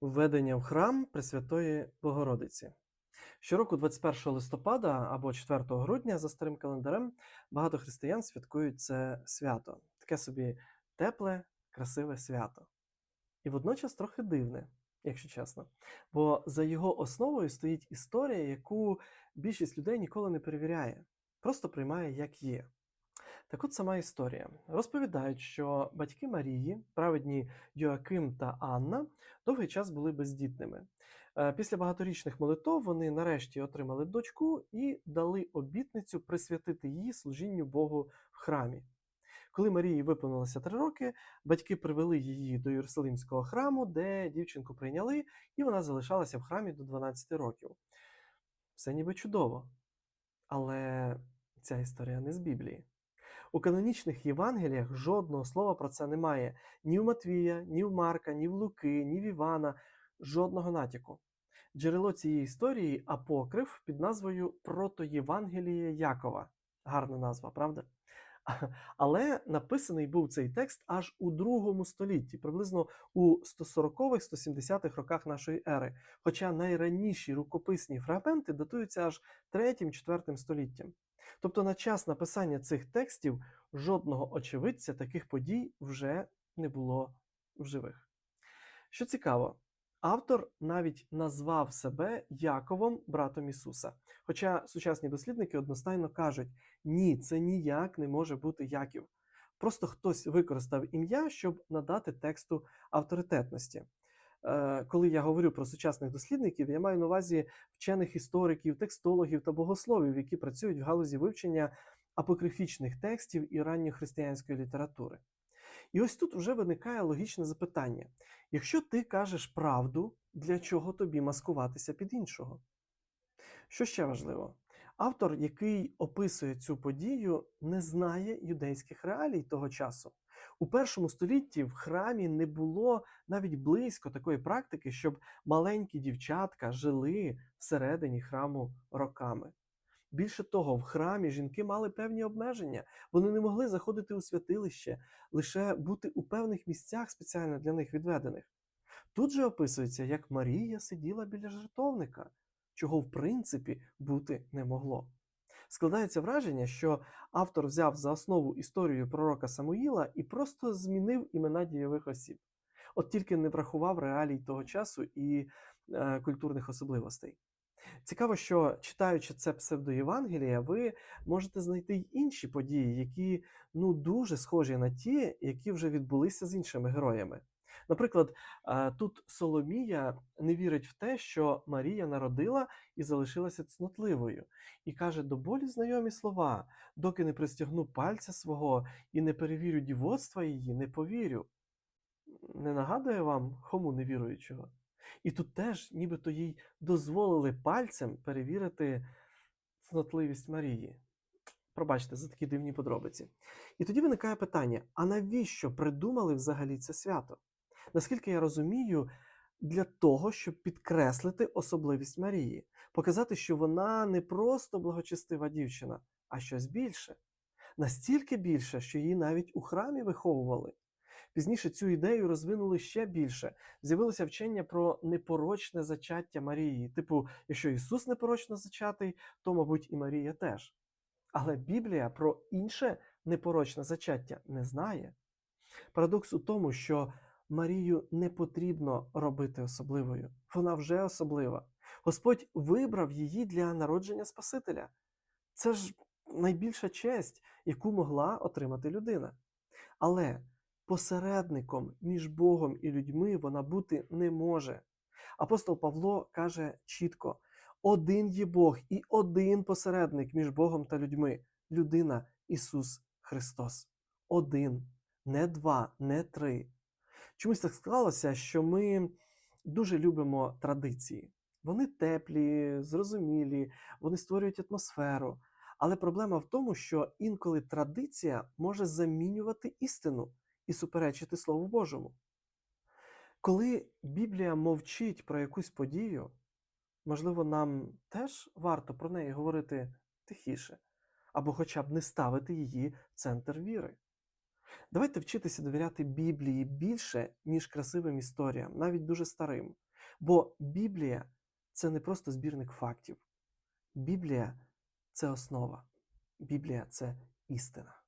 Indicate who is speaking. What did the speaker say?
Speaker 1: Введення в храм Пресвятої Богородиці. Щороку, 21 листопада або 4 грудня, за старим календарем, багато християн святкують це свято. Таке собі тепле, красиве свято. І водночас трохи дивне, якщо чесно. Бо за його основою стоїть історія, яку більшість людей ніколи не перевіряє, просто приймає як є. Так от сама історія. Розповідають, що батьки Марії, праведні Йоаким та Анна, довгий час були бездітними. Е, Після багаторічних молитов вони нарешті отримали дочку і дали обітницю присвятити її служінню Богу в храмі. Коли Марії виповнилося три роки, батьки привели її до Єрусалимського храму, де дівчинку прийняли, і вона залишалася в храмі до 12 років. Все ніби чудово. Але ця історія не з Біблії. У канонічних Євангеліях жодного слова про це немає ні в Матвія, ні в Марка, ні в Луки, ні в Івана, жодного натяку. Джерело цієї історії апокриф під назвою Протоєвангеліє Якова. Гарна назва, правда? Але написаний був цей текст аж у другому столітті, приблизно у 140-х, 170-х роках нашої ери. Хоча найраніші рукописні фрагменти датуються аж 3-4 століттям. Тобто на час написання цих текстів жодного очевидця таких подій вже не було в живих. Що цікаво, автор навіть назвав себе Яковом, братом Ісуса. Хоча сучасні дослідники одностайно кажуть, ні, це ніяк не може бути Яків. Просто хтось використав ім'я, щоб надати тексту авторитетності. Е, Коли я говорю про сучасних дослідників, я маю на увазі вчених істориків, текстологів та богословів, які працюють в галузі вивчення апокрифічних текстів і ранньохристиянської літератури. І ось тут вже виникає логічне запитання: якщо ти кажеш правду, для чого тобі маскуватися під іншого? Що ще важливо? Автор, який описує цю подію, не знає юдейських реалій того часу. У першому столітті в храмі не було навіть близько такої практики, щоб маленькі дівчатка жили всередині храму роками. Більше того, в храмі жінки мали певні обмеження. Вони не могли заходити у святилище, лише бути у певних місцях, спеціально для них відведених. Тут же описується, як Марія сиділа біля жертовника, чого в принципі бути не могло. Складається враження, що автор взяв за основу історію пророка Самуїла і просто змінив імена дієвих осіб. От тільки не врахував реалій того часу і е, культурних особливостей. Цікаво, що читаючи це псевдоєвангелія, ви можете знайти й інші події, які ну дуже схожі на ті, які вже відбулися з іншими героями. Наприклад, тут Соломія не вірить в те, що Марія народила і залишилася цнотливою, і каже до болі знайомі слова: доки не пристягну пальця свого і не перевірю дівоцтва її, не повірю. Не нагадує вам хому невіруючого? І тут теж, нібито їй дозволили пальцем перевірити цнотливість Марії. Пробачте за такі дивні подробиці. І тоді виникає питання: а навіщо придумали взагалі це свято? Наскільки я розумію, для того, щоб підкреслити особливість Марії, показати, що вона не просто благочестива дівчина, а щось більше. Настільки більше, що її навіть у храмі виховували. Пізніше цю ідею розвинули ще більше. З'явилося вчення про непорочне зачаття Марії. Типу, якщо Ісус непорочно зачатий, то, мабуть, і Марія теж. Але Біблія про інше непорочне зачаття не знає. Парадокс у тому, що Марію не потрібно робити особливою. Вона вже особлива. Господь вибрав її для народження Спасителя. Це ж найбільша честь, яку могла отримати людина. Але посередником між Богом і людьми вона бути не може. Апостол Павло каже чітко: один є Бог і один посередник між Богом та людьми людина Ісус Христос. Один, не два, не три. Чомусь так склалося, що ми дуже любимо традиції. Вони теплі, зрозумілі, вони створюють атмосферу. Але проблема в тому, що інколи традиція може замінювати істину і суперечити Слову Божому. Коли Біблія мовчить про якусь подію, можливо, нам теж варто про неї говорити тихіше, або хоча б не ставити її в центр віри. Давайте вчитися довіряти Біблії більше, ніж красивим історіям, навіть дуже старим. Бо Біблія це не просто збірник фактів. Біблія це основа. Біблія це істина.